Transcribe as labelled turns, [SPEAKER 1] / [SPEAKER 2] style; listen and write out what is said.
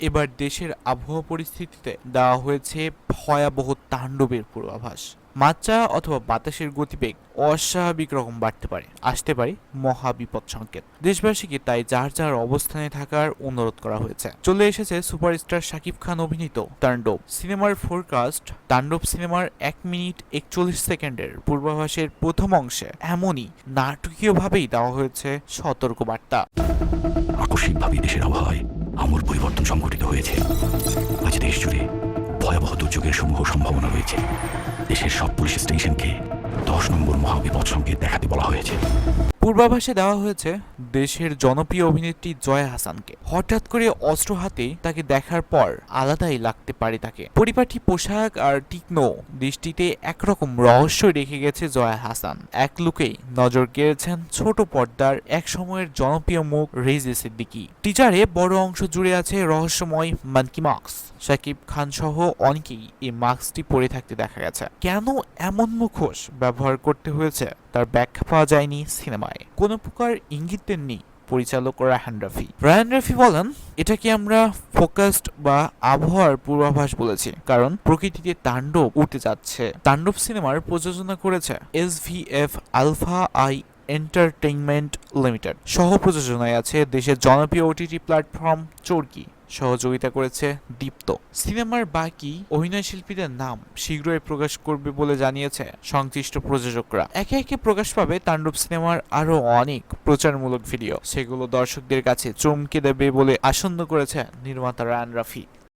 [SPEAKER 1] এবার দেশের আবহাওয়া পরিস্থিতিতে দেওয়া হয়েছে ভয়াবহ তাণ্ডবের পূর্বাভাস। মাত্রা অথবা বাতাসের গতিবেগ অস্বাভাবিক রকম বাড়তে পারে, আসতে পারে মহা বিপদ সংকেত। দেশবাসীকে তাই যার যার অবস্থানে থাকার অনুরোধ করা হয়েছে। চলে এসেছে সুপারস্টার শাকিব খান অভিনীত তাণ্ডব। সিনেমার ফোরকাস্ট, তাণ্ডব সিনেমার এক মিনিট একচল্লিশ সেকেন্ডের পূর্বাভাসের প্রথম অংশে এমনই নাটকীয়ভাবেই দেওয়া হয়েছে সতর্কবার্তা।
[SPEAKER 2] আকস্মিকভাবে দেশের আবহাওয়ায় আমূল পরিবর্তন সংঘটিত হয়েছে। আজ দেশ জুড়ে ভয়াবহ দুর্যোগের সমূহ সম্ভাবনা রয়েছে। দেশের সব পুলিশ স্টেশনকে দশ নম্বর মহাবিপদ সংকেত দেখাতে বলা হয়েছে।
[SPEAKER 1] পূর্বাভাসে দেওয়া হয়েছে, দেশের জনপ্রিয় অভিনেত্রী জয়া হাসানকে। হঠাৎ করে অস্ত্র হাতে তাকে দেখার পর আলাদাই লাগতে পারে তাকে। পরিপাটি পোশাক আর তীক্ষ্ণ দৃষ্টিতে একরকম রহস্য রেখে গেছে জয়া হাসান। এক লুকেই নজর কেড়েছেন ছোট পর্দার এক সময়ের জনপ্রিয় মুখ রেজে সিদ্দিকি। টিজারে বড় অংশ জুড়ে আছে রহস্যময় মানকি মাস্ক। শাকিব খান সহ অনেকেই এই মাস্কটি পরে থাকতে দেখা গেছে। কেন এমন মুখোশ ব্যবহার করতে হয়েছে? তার ব্যাখ্যা পাওয়া যায়নি সিনেমায়। কোনো প্রকার ইঙ্গিত দেননি পরিচালক রায়হান রাফি। রায়হান রাফি বলেন, এটাকে আমরা ফোকাসড বা আবহাওয়ার পূর্বাভাস বলেছি, কারণ প্রকৃতিতে তাণ্ডব উঠতে যাচ্ছে। তাণ্ডব সিনেমার প্রযোজনা করেছে S V F Alpha I Entertainment Limited. সহ প্রযোজনায় আছে দেশের জনপ্রিয় ওটিটি প্ল্যাটফর্ম চরকি। সহযোগিতা করেছে দীপ্ত। সিনেমার বাকি অভিনয় শিল্পীদের নাম শীঘ্রই প্রকাশ করবে বলে জানিয়েছে সংশ্লিষ্ট প্রযোজকরা। একে একে প্রকাশ পাবে তাণ্ডব সিনেমার আরও অনেক প্রচারমূলক ভিডিও। সেগুলো দর্শকদের কাছে চমকে দেবে বলে আসন্ন করেছে নির্মাতা রায়ান রাফি।